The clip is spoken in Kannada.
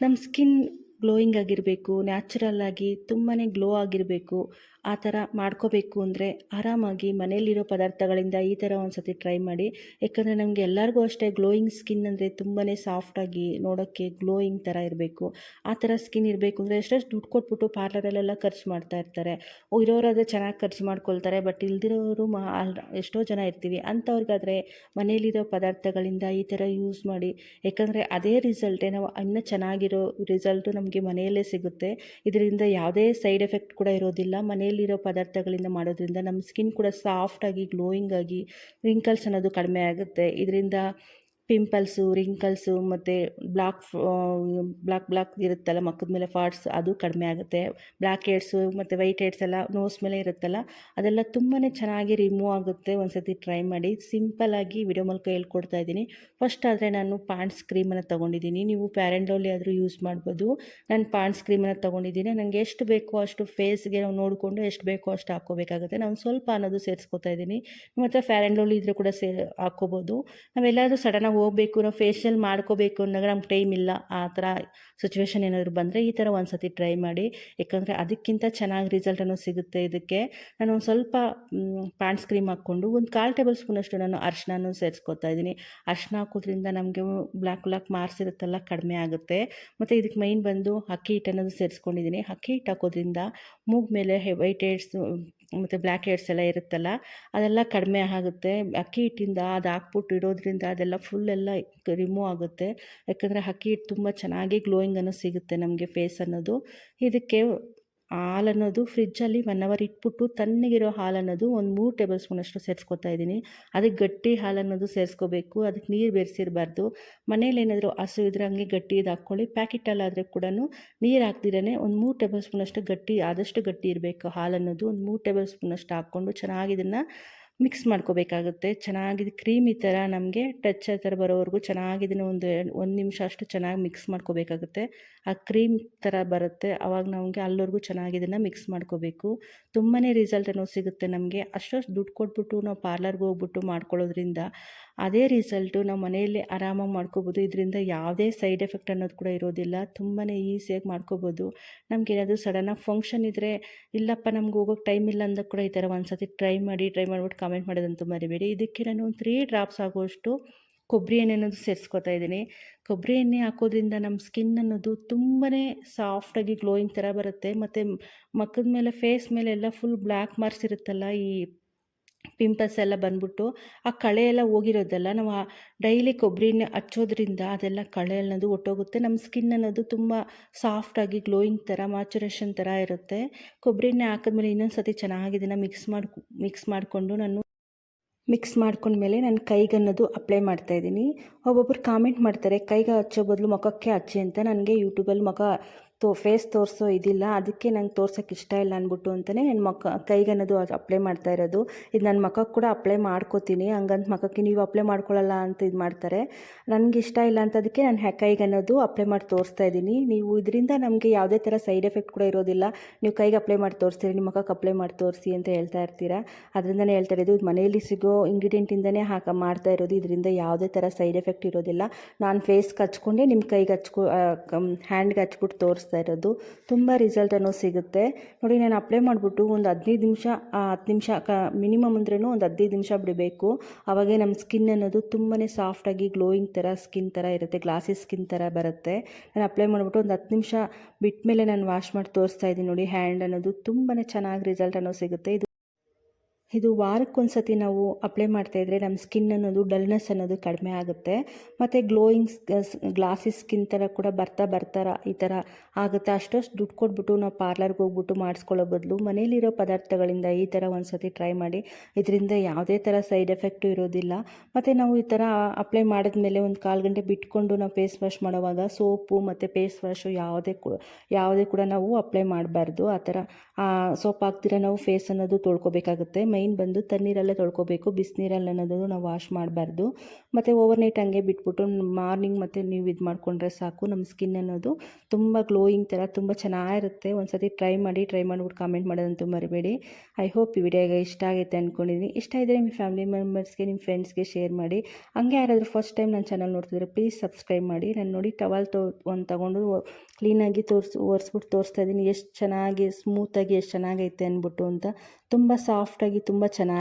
ನಮ್ಮ ಸ್ಕಿನ್ ಗ್ಲೋಯಿಂಗ್ ಆಗಿರಬೇಕು ನ್ಯಾಚುರಲ್ ಆಗಿ ತುಂಬಾ ಗ್ಲೋ ಆಗಿರಬೇಕು, ಆ ಥರ ಮಾಡ್ಕೋಬೇಕು ಅಂದರೆ ಆರಾಮಾಗಿ ಮನೇಲಿರೋ ಪದಾರ್ಥಗಳಿಂದ ಈ ಥರ ಒಂದು ಸತಿ ಟ್ರೈ ಮಾಡಿ. ಯಾಕಂದರೆ ನಮಗೆ ಎಲ್ಲರಿಗೂ ಅಷ್ಟೇ ಗ್ಲೋಯಿಂಗ್ ಸ್ಕಿನ್ ಅಂದರೆ ತುಂಬಾ ಸಾಫ್ಟಾಗಿ ನೋಡೋಕ್ಕೆ ಗ್ಲೋಯಿಂಗ್ ಥರ ಇರಬೇಕು. ಆ ಥರ ಸ್ಕಿನ್ ಇರಬೇಕು ಅಂದರೆ ಎಷ್ಟೆಷ್ಟು ದುಡ್ಡು ಕೊಟ್ಬಿಟ್ಟು ಪಾರ್ಲರಲ್ಲೆಲ್ಲ ಖರ್ಚು ಮಾಡ್ತಾ ಇರ್ತಾರೆ. ಇರೋರಾದರೆ ಚೆನ್ನಾಗಿ ಖರ್ಚು ಮಾಡ್ಕೊಳ್ತಾರೆ ಬಟ್ ಇಲ್ದಿರೋರು ಮಾ ಎಷ್ಟೋ ಜನ ಇರ್ತೀವಿ. ಅಂಥವ್ರಿಗಾದರೆ ಮನೇಲಿರೋ ಪದಾರ್ಥಗಳಿಂದ ಈ ಥರ ಯೂಸ್ ಮಾಡಿ. ಯಾಕಂದರೆ ಅದೇ ರಿಸಲ್ಟೇ ನಾವು ಇನ್ನೂ ಚೆನ್ನಾಗಿರೋ ರಿಸಲ್ಟು ನಮಗೆ ಮನೆಯಲ್ಲೇ ಸಿಗುತ್ತೆ. ಇದರಿಂದ ಯಾವುದೇ ಸೈಡ್ ಎಫೆಕ್ಟ್ ಕೂಡ ಇರೋದಿಲ್ಲ. ಮನೆಯಲ್ಲಿರೋ ಪದಾರ್ಥಗಳಿಂದ ಮಾಡೋದ್ರಿಂದ ನಮ್ಮ ಸ್ಕಿನ್ ಕೂಡ ಸಾಫ್ಟಾಗಿ ಗ್ಲೋಯಿಂಗ್ ಆಗಿ ರಿಂಕಲ್ಸ್ ಅನ್ನೋದು ಕಡಿಮೆ ಆಗುತ್ತೆ. ಇದರಿಂದ ಪಿಂಪಲ್ಸು ರಿಂಕಲ್ಸು ಮತ್ತು ಬ್ಲಾಕ್ ಬ್ಲಾಕ್ ಬ್ಲಾಕ್ ಇರುತ್ತಲ್ಲ ಮಕ್ಕದ ಮೇಲೆ ಫಾಟ್ಸ್ ಅದು ಕಡಿಮೆ ಆಗುತ್ತೆ. ಬ್ಲ್ಯಾಕ್ ಹೆಡ್ಸು ಮತ್ತು ವೈಟ್ ಹೆಡ್ಸ್ ಎಲ್ಲ ನೋಸ್ ಮೇಲೆ ಇರುತ್ತಲ್ಲ, ಅದೆಲ್ಲ ತುಂಬಾ ಚೆನ್ನಾಗಿ ರಿಮೂವ್ ಆಗುತ್ತೆ ಒಂದು ಸತಿ ಟ್ರೈ ಮಾಡಿ ಸಿಂಪಲ್ಲಾಗಿ ವಿಡಿಯೋ ಮೂಲಕ ಹೇಳ್ಕೊಡ್ತಾ ಇದ್ದೀನಿ. ಫಸ್ಟ್ ಆದರೆ ನಾನು ಪಾಂಡ್ಸ್ ಕ್ರೀಮನ್ನು ತೊಗೊಂಡಿದ್ದೀನಿ. ನೀವು ಪ್ಯಾರೆಂಡೋಲಿ ಆದರೂ ಯೂಸ್ ಮಾಡ್ಬೋದು. ನಾನು ಪಾಂಡ್ಸ್ ಕ್ರೀಮನ್ನು ತೊಗೊಂಡಿದ್ದೀನಿ. ನನಗೆ ಎಷ್ಟು ಬೇಕೋ ಅಷ್ಟು ಫೇಸ್ಗೆ ನಾವು ನೋಡಿಕೊಂಡು ಎಷ್ಟು ಬೇಕೋ ಅಷ್ಟು ಹಾಕೋಬೇಕಾಗುತ್ತೆ ನಾನು ಸ್ವಲ್ಪ ಅನ್ನೋದು ಸೇರಿಸ್ಕೊತಾ ಇದ್ದೀನಿ. ಮತ್ತು ಫ್ಯಾರೆಂಡೋಲಿ ಇದ್ದರೆ ಕೂಡ ಸೇ ಹಾಕ್ಕೋಬೋದು. ನಾವೆಲ್ಲಾದರೂ ಸಡನ್ನಾಗಿ ಹೋಗಬೇಕು ನಾವು ಫೇಶಿಯಲ್ ಮಾಡ್ಕೋಬೇಕು ಅನ್ನೋ ನಮ್ಗೆ ಟೈಮ್ ಇಲ್ಲ. ಆ ಥರ ಸಿಚುವೇಶನ್ ಏನಾದರೂ ಬಂದರೆ ಈ ಥರ ಒಂದು ಸತಿ ಟ್ರೈ ಮಾಡಿ. ಯಾಕಂದರೆ ಅದಕ್ಕಿಂತ ಚೆನ್ನಾಗಿ ರಿಸಲ್ಟ್ ಅನ್ನೋ ಸಿಗುತ್ತೆ ಇದಕ್ಕೆ. ನಾನು ಒಂದು ಸ್ವಲ್ಪ ಪ್ಯಾಂಟ್ಸ್ ಕ್ರೀಮ್ ಹಾಕ್ಕೊಂಡು ಒಂದು ಕಾಲು ಟೇಬಲ್ ಸ್ಪೂನಷ್ಟು ನಾನು ಅರ್ಶಿನೂ ಸೇರಿಸ್ಕೊತಾ ಇದ್ದೀನಿ. ಅರ್ಶಿನ ಹಾಕೋದ್ರಿಂದ ನಮಗೆ ಬ್ಲ್ಯಾಕ್ ಬ್ಲ್ಯಾಕ್ ಮಾರ್ಕ್ಸ್ ಇರುತ್ತಲ್ಲ, ಕಡಿಮೆ ಆಗುತ್ತೆ. ಮತ್ತು ಇದಕ್ಕೆ ಮೈನ್ ಬಂದು ಅಕ್ಕಿ ಹಿಟ್ಟು ಅನ್ನೋದು ಸೇರಿಸ್ಕೊಂಡಿದ್ದೀನಿ. ಅಕ್ಕಿ ಹಿಟ್ಟು ಹಾಕೋದ್ರಿಂದ ಮೂಗ್ ಮೇಲೆ ವೈಟ್ ಹೇರ್ಸು ಮತ್ತು ಬ್ಲ್ಯಾಕ್ ಹೇರ್ಸ್ ಎಲ್ಲ ಇರುತ್ತಲ್ಲ, ಅದೆಲ್ಲ ಕಡಿಮೆ ಆಗುತ್ತೆ. ಅಕ್ಕಿ ಹಿಟ್ಟಿಂದ ಅದು ಹಾಕ್ಬಿಟ್ಟು ಇಡೋದ್ರಿಂದ ಅದೆಲ್ಲ ಫುಲ್ ಎಲ್ಲ ರಿಮೂವ್ ಆಗುತ್ತೆ. ಯಾಕಂದರೆ ಅಕ್ಕಿ ಹಿಟ್ಟು ತುಂಬ ಚೆನ್ನಾಗಿ ಗ್ಲೋಯಿಂಗ್ ಅನ್ನೋದು ಸಿಗುತ್ತೆ ನಮಗೆ ಫೇಸ್ ಅನ್ನೋದು. ಇದಕ್ಕೆ ಹಾಲು ಅನ್ನೋದು ಫ್ರಿಜ್ಜಲ್ಲಿ ಒನ್ ಅವರ್ ಇಟ್ಬಿಟ್ಟು ತಣ್ಣಗಿರೋ ಹಾಲನ್ನೋದು ಒಂದು ಮೂರು ಟೇಬಲ್ ಸ್ಪೂನಷ್ಟು ಸೇರಿಸ್ಕೊತಾ ಇದ್ದೀನಿ. ಅದಕ್ಕೆ ಗಟ್ಟಿ ಹಾಲನ್ನೋದು ಸೇರಿಸ್ಕೋಬೇಕು, ಅದಕ್ಕೆ ನೀರು ಬೆರೆಸಿರಬಾರ್ದು. ಮನೇಲಿ ಏನಾದರೂ ಹಸು ಇದ್ರೆ ಹಂಗೆ ಗಟ್ಟಿ ಇದು ಹಾಕ್ಕೊಳ್ಳಿ. ಪ್ಯಾಕೆಟಲ್ಲಾದರೆ ಕೂಡ ನೀರು ಹಾಕ್ದಿರೇ ಒಂದು ಮೂರು ಟೇಬಲ್ ಸ್ಪೂನಷ್ಟು ಗಟ್ಟಿ, ಆದಷ್ಟು ಗಟ್ಟಿ ಇರಬೇಕು ಹಾಲನ್ನೋದು. ಒಂದು ಮೂರು ಟೇಬಲ್ ಸ್ಪೂನಷ್ಟು ಹಾಕ್ಕೊಂಡು ಚೆನ್ನಾಗಿ ಇದನ್ನು ಮಿಕ್ಸ್ ಮಾಡ್ಕೋಬೇಕಾಗುತ್ತೆ. ಚೆನ್ನಾಗಿ ಕ್ರೀಮಿ ಥರ ನಮಗೆ ಟಚ್ ಆ ಥರ ಬರೋವರೆಗೂ ಚೆನ್ನಾಗಿದನ್ನು ಒಂದು ಒಂದು ನಿಮಿಷ ಅಷ್ಟು ಚೆನ್ನಾಗಿ ಮಿಕ್ಸ್ ಮಾಡ್ಕೋಬೇಕಾಗುತ್ತೆ. ಆ ಕ್ರೀಮ್ ಥರ ಬರುತ್ತೆ. ಆವಾಗ ನಮಗೆ ಅಲ್ಲಿವರೆಗೂ ಚೆನ್ನಾಗಿದ್ದನ್ನು ಮಿಕ್ಸ್ ಮಾಡ್ಕೋಬೇಕು. ತುಂಬಾ ರಿಸಲ್ಟ್ ಅನ್ನೋದು ಸಿಗುತ್ತೆ ನಮಗೆ. ಅಷ್ಟಷ್ಟು ದುಡ್ಡು ಕೊಟ್ಬಿಟ್ಟು ನಾವು ಪಾರ್ಲರ್ಗೆ ಹೋಗ್ಬಿಟ್ಟು ಮಾಡ್ಕೊಳ್ಳೋದ್ರಿಂದ ಅದೇ ರಿಸಲ್ಟು ನಾವು ಮನೆಯಲ್ಲೇ ಆರಾಮಾಗಿ ಮಾಡ್ಕೋಬೋದು. ಇದರಿಂದ ಯಾವುದೇ ಸೈಡ್ ಎಫೆಕ್ಟ್ ಅನ್ನೋದು ಕೂಡ ಇರೋದಿಲ್ಲ. ತುಂಬಾ ಈಸಿಯಾಗಿ ಮಾಡ್ಕೋಬೋದು. ನಮ್ಗೆ ಏನಾದರೂ ಸಡನ್ನಾಗಿ ಫಂಕ್ಷನ್ ಇದ್ದರೆ ಇಲ್ಲಪ್ಪ ನಮ್ಗೆ ಹೋಗೋಕ್ಕೆ ಟೈಮ್ ಇಲ್ಲ ಅಂದಾಗ ಕೂಡ ಈ ಥರ ಒಂದು ಸತಿ ಟ್ರೈ ಮಾಡಿ ಟ್ರೈ ಮಾಡಿಬಿಟ್ಟು ಕಾಮೆಂಟ್ ಮಾಡೋದಂತೂ ಮರಿಬೇಡಿ. ಇದಕ್ಕೆ ನಾನು ಒಂದು ತ್ರೀ ಡ್ರಾಪ್ಸ್ ಆಗುವಷ್ಟು ಕೊಬ್ಬರಿ ಎಣ್ಣೆ ಅನ್ನೋದು ಸೇರಿಸ್ಕೊತಾ ಇದ್ದೀನಿ. ಕೊಬ್ಬರಿ ಎಣ್ಣೆ ಹಾಕೋದ್ರಿಂದ ನಮ್ಮ ಸ್ಕಿನ್ ಅನ್ನೋದು ತುಂಬಾ ಸಾಫ್ಟಾಗಿ ಗ್ಲೋಯಿಂಗ್ ಥರ ಬರುತ್ತೆ. ಮತ್ತು ಮಕ್ಕದ ಮೇಲೆ ಫೇಸ್ ಮೇಲೆ ಎಲ್ಲ ಫುಲ್ ಬ್ಲ್ಯಾಕ್ ಮಾರ್ಕ್ಸ್ ಇರುತ್ತಲ್ಲ, ಈ ಪಿಂಪಲ್ಸ್ ಎಲ್ಲ ಬಂದ್ಬಿಟ್ಟು ಆ ಕಳೆ ಎಲ್ಲ ಹೋಗಿರೋದಲ್ಲ, ನಾವು ಡೈಲಿ ಕೊಬ್ಬರಿ ಎಣ್ಣೆ ಹಚ್ಚೋದ್ರಿಂದ ಅದೆಲ್ಲ ಕಳೆ ಅನ್ನೋದು ಒಟ್ಟೋಗುತ್ತೆ. ನಮ್ಮ ಸ್ಕಿನ್ ಅನ್ನೋದು ತುಂಬ ಸಾಫ್ಟಾಗಿ ಗ್ಲೋಯಿಂಗ್ ಥರ ಮಾಚುರೇಷನ್ ಥರ ಇರುತ್ತೆ. ಕೊಬ್ಬರಿ ಎಣ್ಣೆ ಹಾಕಿದ್ಮೇಲೆ ಇನ್ನೊಂದು ಸತಿ ಚೆನ್ನಾಗಿ ಮಿಕ್ಸ್ ಮಾಡಿ ಮಿಕ್ಸ್ ಮಾಡಿಕೊಂಡು ನಾನು ಮಿಕ್ಸ್ ಮಾಡ್ಕೊಂಡ್ಮೇಲೆ ನಾನು ಕೈಗನ್ನೋದು ಅಪ್ಲೈ ಮಾಡ್ತಾಯಿದ್ದೀನಿ ಒಬ್ಬೊಬ್ರು ಕಾಮೆಂಟ್ ಮಾಡ್ತಾರೆ, ಕೈಗೆ ಹಚ್ಚೋ ಬದಲು ಮುಖಕ್ಕೆ ಹಚ್ಚಿ ಅಂತ. ನನಗೆ ಯೂಟ್ಯೂಬಲ್ಲಿ ಮುಖ ತೋ ಫೇಸ್ ತೋರಿಸೋ ಇದಿಲ್ಲ. ಅದಕ್ಕೆ ನಂಗೆ ತೋರ್ಸೋಕ್ಕೆ ಇಷ್ಟ ಇಲ್ಲ ಅಂದ್ಬಿಟ್ಟು ಅಂತಲೇ ನನ್ನ ಮಕ್ಕ ಕೈಗೆ ಅನ್ನೋದು ಅಪ್ಲೈ ಮಾಡ್ತಾ ಇರೋದು. ಇದು ನನ್ನ ಮಕ್ಕಕ್ಕೆ ಕೂಡ ಅಪ್ಲೈ ಮಾಡ್ಕೋತೀನಿ. ಹಂಗಂತ ಮಕ್ಕಕ್ಕೆ ನೀವು ಅಪ್ಲೈ ಮಾಡ್ಕೊಳ್ಳಲ್ಲ ಅಂತ ಇದು ಮಾಡ್ತಾರೆ. ನನಗೆ ಇಷ್ಟ ಇಲ್ಲ ಅಂತ ಅದಕ್ಕೆ ನಾನು ಕೈಗೆ ಅನ್ನೋದು ಅಪ್ಲೈ ಮಾಡಿ ತೋರಿಸ್ತಾ ಇದ್ದೀನಿ. ನೀವು ಇದರಿಂದ ನಮಗೆ ಯಾವುದೇ ಥರ ಸೈಡ್ ಎಫೆಕ್ಟ್ ಕೂಡ ಇರೋದಿಲ್ಲ. ನೀವು ಕೈಗೆ ಅಪ್ಲೈ ಮಾಡಿ ತೋರಿಸ್ತೀರಿ, ನಿಮ್ಮ ಮಕ್ಕಕ್ಕೆ ಅಪ್ಲೈ ಮಾಡಿ ತೋರಿಸಿ ಅಂತ ಹೇಳ್ತಾ ಇರ್ತೀರಾ. ಅದರಿಂದನೇ ಹೇಳ್ತಾ ಇರೋದು, ಇದು ಮನೆಯಲ್ಲಿ ಸಿಗೋ ಇಂಗ್ರೀಡಿಯೆಂಟಿಂದನೇ ಹಾಕ, ಮಾಡ್ತಾ ಇರೋದು. ಇದರಿಂದ ಯಾವುದೇ ಥರ ಸೈಡ್ ಎಫೆಕ್ಟ್ ಇರೋದಿಲ್ಲ. ನಾನು ಫೇಸ್ಗೆ ಹಚ್ಕೊಂಡೆ ನಿಮ್ಮ ಕೈಗೆ ಹಚ್ಕೊ ಹ್ಯಾಂಡ್ಗೆ ಹಚ್ಬಿಟ್ಟು ತೋರಿಸ್ತಾ ಇರೋದು. ತುಂಬ ರಿಸಲ್ಟ್ ಅನ್ನೋ ಸಿಗುತ್ತೆ. ನೋಡಿ, ನಾನು ಅಪ್ಲೈ ಮಾಡಿಬಿಟ್ಟು ಒಂದು ಹದಿನೈದು ನಿಮಿಷ ಹತ್ತು ನಿಮಿಷ ಕ ಮಿನಿಮಮ್ ಅಂದ್ರೂ ಒಂದು ಹದಿನೈದು ನಿಮಿಷ ಬಿಡಬೇಕು. ಆವಾಗೇ ನಮ್ಮ ಸ್ಕಿನ್ ಅನ್ನೋದು ತುಂಬಾ ಸಾಫ್ಟಾಗಿ ಗ್ಲೋಯಿಂಗ್ ಥರ ಸ್ಕಿನ್ ಥರ ಇರುತ್ತೆ. ಗ್ಲಾಸಿ ಸ್ಕಿನ್ ಥರ ಬರುತ್ತೆ. ನಾನು ಅಪ್ಲೈ ಮಾಡಿಬಿಟ್ಟು ಒಂದು ಹತ್ತು ನಿಮಿಷ ಬಿಟ್ಟ ಮೇಲೆ ನಾನು ವಾಶ್ ಮಾಡಿ ತೋರಿಸ್ತಾ ಇದ್ದೀನಿ ನೋಡಿ ಹ್ಯಾಂಡ್ ಅನ್ನೋದು. ತುಂಬಾ ಚೆನ್ನಾಗಿ ರಿಸಲ್ಟ್ ಅನ್ನೋ ಸಿಗುತ್ತೆ. ಇದು ಇದು ವಾರಕ್ಕೊಂದು ಸತಿ ನಾವು ಅಪ್ಲೈ ಮಾಡ್ತಾಯಿದ್ರೆ ನಮ್ಮ ಸ್ಕಿನ್ ಅನ್ನೋದು ಡಲ್ನೆಸ್ ಅನ್ನೋದು ಕಡಿಮೆ ಆಗುತ್ತೆ. ಮತ್ತು ಗ್ಲೋಯಿಂಗ್ ಗ್ಲಾಸಿ ಸ್ಕಿನ್ ಥರ ಕೂಡ ಬರ್ತಾ ಬರ್ತಾರ ಈ ಥರ ಆಗುತ್ತೆ. ಅಷ್ಟಷ್ಟು ದುಡ್ಡು ಕೊಟ್ಬಿಟ್ಟು ನಾವು ಪಾರ್ಲರ್ಗೆ ಹೋಗ್ಬಿಟ್ಟು ಮಾಡಿಸ್ಕೊಳ್ಳೋ ಬದಲು ಮನೇಲಿರೋ ಪದಾರ್ಥಗಳಿಂದ ಈ ಥರ ಒಂದು ಸತಿ ಟ್ರೈ ಮಾಡಿ, ಇದರಿಂದ ಯಾವುದೇ ಥರ ಸೈಡ್ ಎಫೆಕ್ಟು ಇರೋದಿಲ್ಲ. ಮತ್ತು ನಾವು ಈ ಥರ ಅಪ್ಲೈ ಮಾಡಿದ್ಮೇಲೆ ಒಂದು ಕಾಲು ಗಂಟೆ ಬಿಟ್ಕೊಂಡು ನಾವು ಫೇಸ್ ವಾಶ್ ಮಾಡೋವಾಗ ಸೋಪು ಮತ್ತು ಫೇಸ್ ವಾಶು ಯಾವುದೇ ಯಾವುದೇ ಕೂಡ ನಾವು ಅಪ್ಲೈ ಮಾಡಬಾರ್ದು. ಆ ಥರ ಸೋಪ್ ಹಾಕ್ತಿರ ನಾವು ಫೇಸ್ ಅನ್ನೋದು ತೊಳ್ಕೊಬೇಕಾಗುತ್ತೆ. ಮೈನ್ ಬಂದು ತಣ್ಣೀರಲ್ಲೇ ತೊಳ್ಕೊಬೇಕು. ಬಿಸಿನೀರಲ್ಲಿ ಅನ್ನೋದು ನಾವು ವಾಶ್ ಮಾಡಬಾರ್ದು. ಮತ್ತು ಓವರ್ ನೈಟ್ ಹಂಗೆ ಬಿಟ್ಬಿಟ್ಟು ಮಾರ್ನಿಂಗ್ ಮತ್ತು ನೀವು ಇದು ಮಾಡಿಕೊಂಡ್ರೆ ಸಾಕು. ನಮ್ಮ ಸ್ಕಿನ್ ಅನ್ನೋದು ತುಂಬ ಗ್ಲೋಯಿಂಗ್ ಥರ, ತುಂಬ ಚೆನ್ನಾಗಿರುತ್ತೆ. ಒಂದು ಸತಿ ಟ್ರೈ ಮಾಡಿ ಟ್ರೈ ಮಾಡಿಬಿಟ್ಟು ಕಾಮೆಂಟ್ ಮಾಡೋದಂತೂ ಮರಿಬೇಡಿ. ಐ ಹೋಪ್ ಈ ವಿಡಿಯೋಗೆ ಇಷ್ಟ ಆಗೈತೆ ಅಂದ್ಕೊಂಡಿದ್ದೀನಿ ಇಷ್ಟ ಇದ್ದರೆ ನಿಮ್ಮ ಫ್ಯಾಮಿಲಿ ಮೆಂಬರ್ಸ್ಗೆ ನಿಮ್ಮ ಫ್ರೆಂಡ್ಸ್ಗೆ ಶೇರ್ ಮಾಡಿ. ಹಂಗೆ ಯಾರಾದರೂ ಫಸ್ಟ್ ಟೈಮ್ ನನ್ನ ಚಾನಲ್ ನೋಡ್ತಿದ್ರೆ ಪ್ಲೀಸ್ ಸಬ್ಸ್ಕ್ರೈಬ್ ಮಾಡಿ. ನಾನು ನೋಡಿ ಟವಲ್ ತೋ, ಒಂದು ತೊಗೊಂಡು ಕ್ಲೀನಾಗಿ ತೋರಿಸಿ, ಒರೆಸ್ಬಿಟ್ಟು ತೋರಿಸ್ತಾ ಇದ್ದೀನಿ ಎಷ್ಟು ಚೆನ್ನಾಗಿ ಸ್ಮೂತಾಗಿ ಎಷ್ಟು ಚೆನ್ನಾಗೈತೆ ಅಂದ್ಬಿಟ್ಟು ಅಂತ. ತುಂಬ ಸಾಫ್ಟಾಗಿ ತುಂಬ ಚೆನ್ನಾಗಿ